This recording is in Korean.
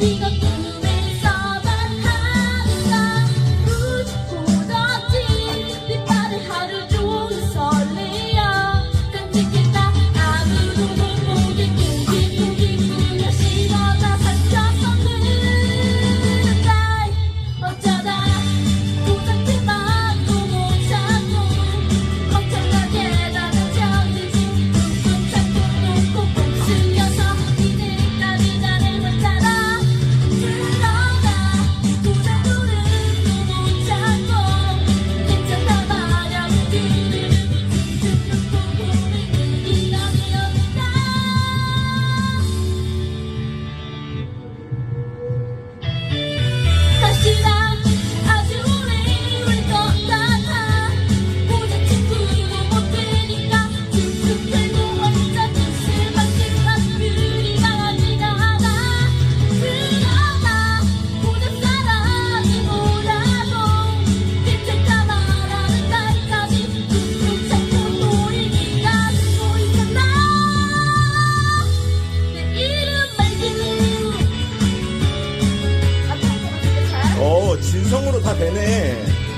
contigo. 진성으로 다 되네.